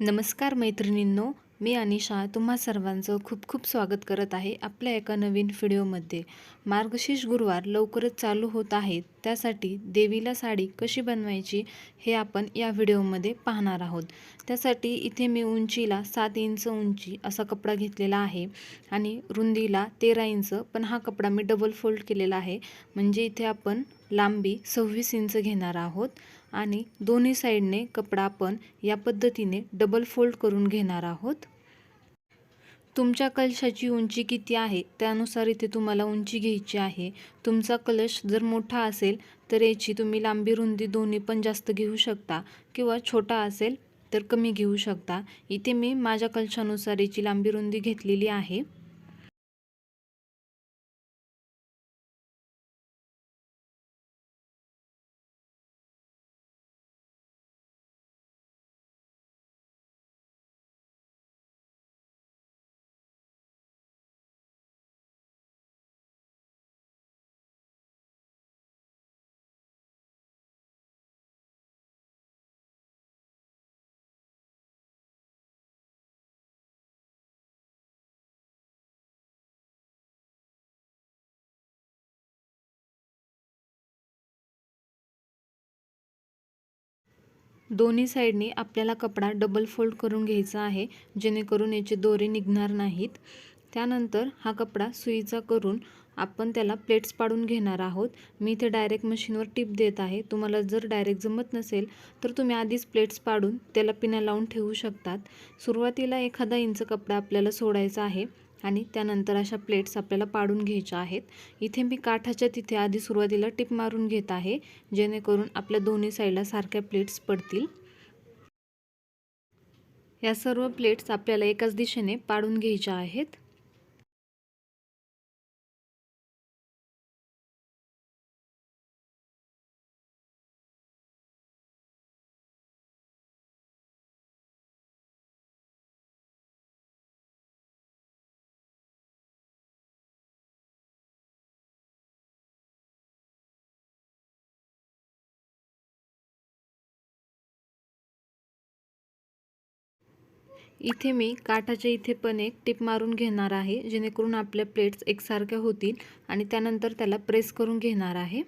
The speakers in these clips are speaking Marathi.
नमस्कार मैत्रिणींनो मी अनिशा तुम्हा सर्वांचं खूप खूप स्वागत करत आहे आपल्या एका नवीन व्हिडिओमध्ये. मार्गशीर्ष गुरुवार लवकरच चालू होत आहेत त्यासाठी देवीला साडी कशी बनवायची हे आपण या व्हिडिओमध्ये पाहणार आहोत. त्यासाठी इथे मी उंचीला सात इंच उंची असा कपडा घेतलेला आहे आणि रुंदीला तेरा इंच पण हा कपडा मी डबल फोल्ड केलेला आहे. म्हणजे इथे आपण लांबी सव्वीस इंच घेणार आहोत आणि दोन्ही साईडने कपडा आपण या पद्धतीने डबल फोल्ड करून घेणार आहोत. तुमच्या कलशाची उंची किती आहे? त्यानुसार इथे तुम्हाला उंची घ्यायची आहे. तुमचा कलश जर मोठा असेल तर याची तुम्ही लांबी रुंदी दोन्ही पण जास्त घेऊ शकता किंवा छोटा असेल तर कमी घेऊ शकता. इथे मी माझ्या कलशानुसार याची लांबी रुंदी घेतलेली आहे. दोन्ही साईडनी आपल्याला कपडा डबल फोल्ड करून घ्यायचा आहे जेणेकरून याचे दोरे निघणार नाहीत. त्यानंतर हा कपडा सुईचा करून आपण त्याला प्लेट्स पाडून घेणार आहोत. मी इथे डायरेक्ट मशीनवर टिप देत आहे. तुम्हाला जर डायरेक्ट जमत नसेल तर तुम्ही आधीच प्लेट्स पाडून त्याला पिण्या लावून ठेवू शकतात. सुरुवातीला एखादा इंच कपडा आपल्याला सोडायचा आहे. आणि त्यानंतर अशा प्लेट्स आपल्याला पाडून घ्यायच्या आहेत. इथे मी काठाच्या तिथे आधी सुरुवातीला टिप मारून घेत आहे जेणेकरून आपल्या दोन्ही साईडला सारख्या प्लेट्स पडतील. या सर्व प्लेट्स आपल्याला एकाच दिशेने पाडून घ्यायच्या आहेत. इथे मी काठाच्या इथे पण एक टिप मारून घेणार आहे जेणेकरून आपल्या प्लेट्स एकसारख्या होतील आणि त्यानंतर त्याला प्रेस करून घेणार आहे.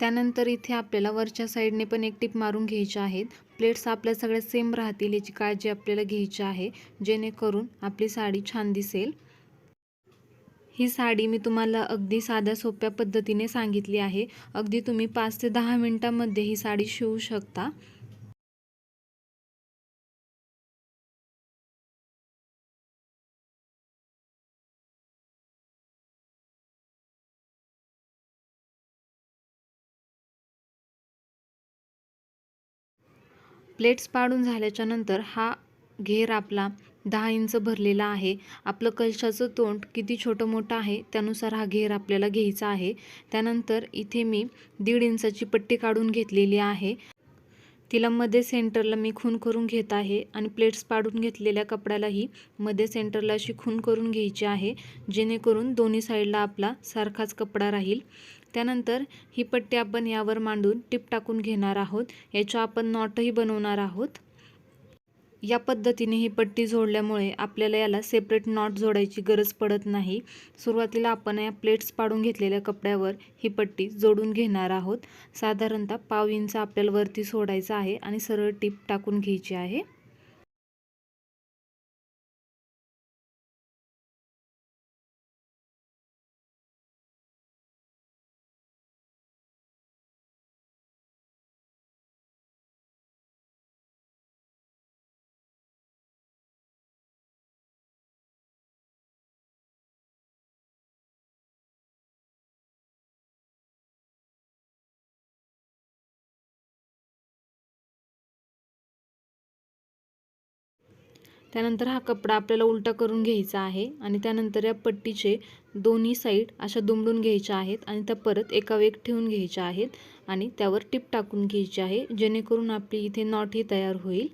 त्यानंतर इथे आपल्याला वरच्या साईडने पण एक टिप मारून घ्यायच्या आहेत प्लेट्स आपल्या सगळ्या सेम राहतील याची काळजी आपल्याला घ्यायची आहे जेणेकरून आपली साडी छान दिसेल. ही साडी मी तुम्हाला अगदी साध्या सोप्या पद्धतीने सांगितली आहे. अगदी तुम्ही पाच ते दहा मिनटामध्ये ही साडी शिवू शकता. प्लेट्स पाडून झाल्याच्यानंतर हा घेर आपला दहा इंच भरलेला आहे. आपलं कलशाचं तोंड किती छोटं मोठं आहे त्यानुसार हा घेर आपल्याला घ्यायचा आहे. त्यानंतर इथे मी दीड इंचाची पट्टी काढून घेतलेली आहे. तिला मध्ये सेंटरला मी खून करून घेत आहे आणि प्लेट्स पाडून घेतलेल्या कपड्यालाही मध्ये सेंटरला अशी खून करून घ्यायची आहे जेणेकरून दोन्ही साईडला आपला सारखाच कपडा राहील. त्यानंतर ही पट्टी आपण यावर मांडून टिप टाकून घेणार आहोत. याच्या आपण नॉटही बनवणार आहोत. या पद्धतीने ही पट्टी जोडल्यामुळे आपल्याला याला सेपरेट नॉट जोडायची गरज पडत नाही. सुरुवातीला आपण या प्लेट्स पाडून घेतलेल्या कपड्यावर ही पट्टी जोडून घेणार आहोत. साधारणतः पाव इंच आपल्याला वरती सोडायचं आहे आणि सरळ टीप टाकून घ्यायची आहे. त्यानंतर हा कपडा आपल्याला उलटा करून घ्यायचा आहे आणि त्यानंतर या पट्टीचे दोन्ही साईड अशा दुमडून घ्यायच्या आहेत आणि त्या परत एका वेग ठेवून घ्यायच्या आहेत आणि त्यावर टिप टाकून घ्यायची आहे जेणेकरून आपली इथे नॉट ही तयार होईल.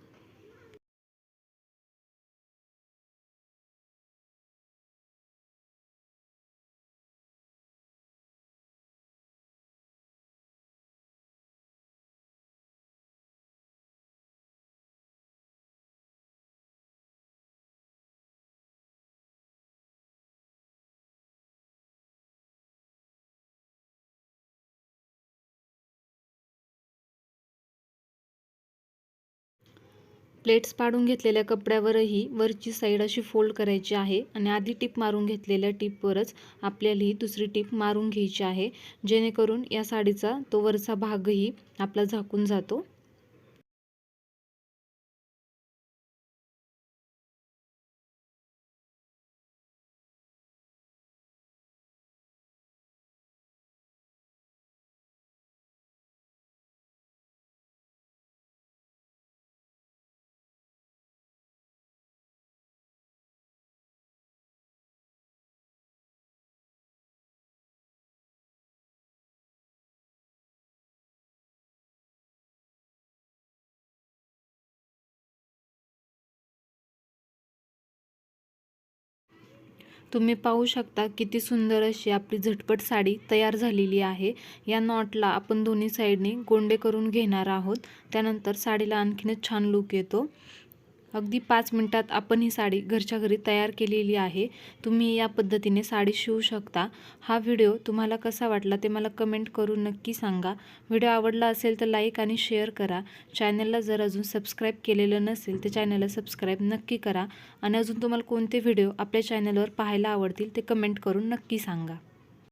प्लेट्स पाडून घेतलेल्या कपड्यावरही वरची साईड अशी फोल्ड करायची आहे आणि आधी टीप मारून घेतलेल्या टीपवरच आपल्याला ही दुसरी टीप मारून घ्यायची आहे. जेणेकरून या साडीचा तो वरचा भागही आपला झाकून जातो. तुम्ही पाहू शकता किती सुंदर अशी आपली झटपट साडी तयार झालेली आहे. या नॉटला आपण दोन्ही साईडने गोंडे करून घेणार आहोत. त्यानंतर साडीला आणखीनच छान लूक येतो. अगदी पाच मिनटात आपण ही साडी घरच्या घरी तयार केलेली आहे. तुम्ही या पद्धतीने साडी शिवू शकता. हा व्हिडिओ तुम्हाला कसा वाटला ते मला कमेंट करून नक्की सांगा. व्हिडिओ आवडला असेल तर लाईक आणि शेअर करा. चॅनलला जर अजून सबस्क्राईब केलेलं नसेल तर चॅनलला सबस्क्राईब नक्की करा. आणि अजून तुम्हाला कोणते व्हिडिओ आपल्या चॅनलवर पाहायला आवडतील ते कमेंट करून नक्की सांगा.